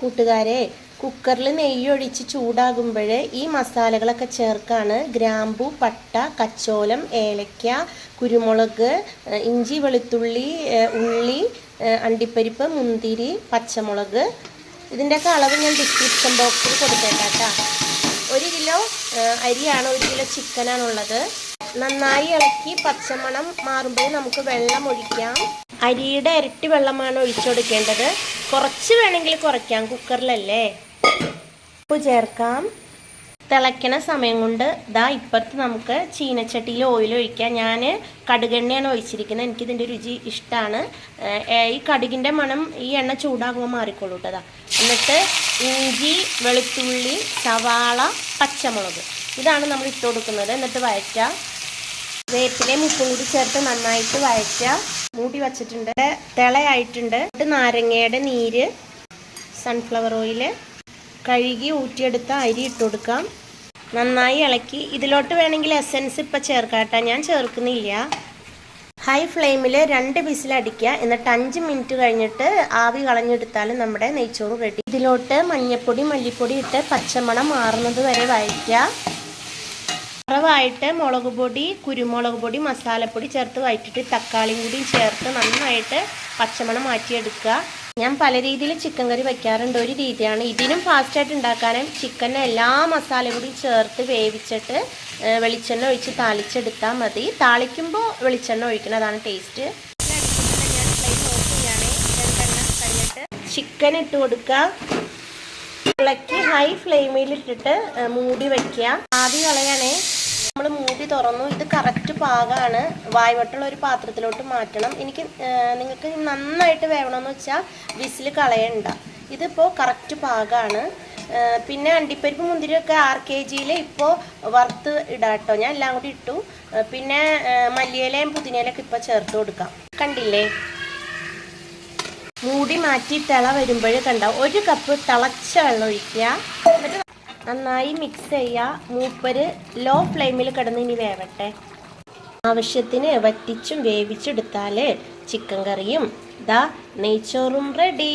കൂട്ടുകാരെ കുക്കറിൽ നെയ്യൊഴിച്ച് ചൂടാകുമ്പോൾ ഈ മസാലകളൊക്കെ ചേർക്കാണ് ഗ്രാമ്പു പട്ട കച്ചോലം ഏലക്ക കുരുമുളക് ഇഞ്ചി വെളുത്തുള്ളി ഉള്ളി അണ്ടിപ്പരിപ്പ് മുന്തിരി പച്ചമുളക്. ഇതിന്റെയൊക്കെ അളവ് ഞാൻ ഡിസ്ക്രിപ്ഷൻ ബോക്സിൽ കൊടുത്തേക്കാം കേട്ടോ. ഒരു കിലോ അരിയാണ് ഒരു കിലോ ചിക്കനാണുള്ളത് നന്നായി ഇളക്കി പച്ചമണം മാറുമ്പോൾ നമുക്ക് വെള്ളം ഒഴിക്കാം. അരിയുടെ ഇരട്ടി വെള്ളമാണ് ഒഴിച്ചു കൊടുക്കേണ്ടത്. കുറച്ച് വേണമെങ്കിൽ കുറയ്ക്കാം കുക്കറിലല്ലേ? ഉപ്പ് ചേർക്കാം. തിളയ്ക്കണ സമയം കൊണ്ട് ഇതാ ഇപ്പുറത്ത് നമുക്ക് ചീനച്ചട്ടിയിൽ ഓയിൽ ഒഴിക്കാം. ഞാൻ കടുകെണ്ണയാണ് ഒഴിച്ചിരിക്കുന്നത്. എനിക്കിതിന്റെ രുചി ഇഷ്ടമാണ് ഈ കടുകിന്റെ മണം ഈ എണ്ണ ചൂടാകുമ്പോൾ മാറിക്കോളൂ കേട്ടോ എന്നിട്ട് ഇഞ്ചി വെളുത്തുള്ളി സവാള പച്ചമുളക്. ഇതാണ് നമ്മൾ ഇട്ട് കൊടുക്കുന്നത്. എന്നിട്ട് വഴറ്റാം. വേപ്പിലയും ഉപ്പും കൂടി ചേർത്ത് നന്നായിട്ട് വഴച്ച മൂടി വച്ചിട്ടുണ്ട്. തിളയായിട്ടുണ്ട്. നാരങ്ങയുടെ നീര് സൺഫ്ലവർ ഓയിൽ കഴുകി ഊറ്റിയെടുത്ത അരി ഇട്ട് കൊടുക്കാം. നന്നായി ഇളക്കി. ഇതിലോട്ട് വേണമെങ്കിൽ എസൻസ് ഇപ്പം ചേർക്കാട്ടെ ഞാൻ ചേർക്കുന്നില്ല. ഹൈ ഫ്ലെയിമിൽ രണ്ട് വിസിലടിക്കുക എന്നിട്ട് അഞ്ച് മിനിറ്റ് കഴിഞ്ഞിട്ട് ആവി കളഞ്ഞെടുത്താൽ നമ്മുടെ നെയ്ച്ചോറ് റെഡി ഇതിലോട്ട് മഞ്ഞൾപ്പൊടി മല്ലിപ്പൊടി ഇട്ട് പച്ചമണം മാറുന്നത് വരെ വഴറ്റുക. കുറവായിട്ട് മുളക് പൊടി കുരുമുളക് പൊടി മസാലപ്പൊടി ചേർത്ത് വഴറ്റിട്ട് തക്കാളിയും കൂടി ചേർത്ത് നന്നായിട്ട് പച്ചമണം മാറ്റിയെടുക്കുക. ഞാൻ പല രീതിയിൽ ചിക്കൻ കറി വയ്ക്കാറുണ്ട്. ഒരു രീതിയാണ്. ഇതിനും ഫാസ്റ്റായിട്ട് ഉണ്ടാക്കാനും ചിക്കനെ എല്ലാ മസാലയും കൂടി ചേർത്ത് വേവിച്ചിട്ട് വെളിച്ചെണ്ണ ഒഴിച്ച് താളിച്ചെടുത്താൽ മതി. താളിക്കുമ്പോൾ വെളിച്ചെണ്ണ ഒഴിക്കണം അതാണ് ടേസ്റ്റ്. ചിക്കൻ ഇട്ട് കൊടുക്കുക. ഇളക്കി ഹൈ ഫ്ലെയിമിൽ ഇട്ടിട്ട് മൂടി വയ്ക്കുക. ആവി കളയാണേ നമ്മൾ മൂടി തുറന്നു. ഇത് കറക്റ്റ് പാകമാണ് വായ്വട്ടുള്ള ഒരു പാത്രത്തിലോട്ട് മാറ്റണം. എനിക്ക് നിങ്ങൾക്ക് നന്നായിട്ട് വേണമെന്ന് വെച്ചാൽ വിസിൽ കളയണ്ട. ഇതിപ്പോൾ കറക്റ്റ് പാകമാണ് പിന്നെ അണ്ടിപ്പരിപ്പ് മുന്തിരിയൊക്കെ ആർ കെ ജിയിൽ ഇപ്പോൾ വറുത്ത് ഇടാട്ടോ. ഞാൻ എല്ലാം കൂടി ഇട്ടു. പിന്നെ മല്ലിയിലയും പുതിനയിലൊക്കെ ഇപ്പോൾ ചേർത്ത് കൊടുക്കാം. കണ്ടില്ലേ? മൂടി മാറ്റി തിള വരുമ്പോൾ കണ്ട? ഒരു കപ്പ് തിളച്ച വെള്ളം ഒഴിക്കുക. നന്നായി മിക്സ് ചെയ്യുക മൂപ്പര് ലോ ഫ്ലെയിമിൽ കിടന്ന് ഇനി വേവട്ടെ. ആവശ്യത്തിന് വറ്റിച്ചും വേവിച്ചെടുത്താൽ ചിക്കൻ കറിയും ദാ നെയ്ച്ചോറും റെഡി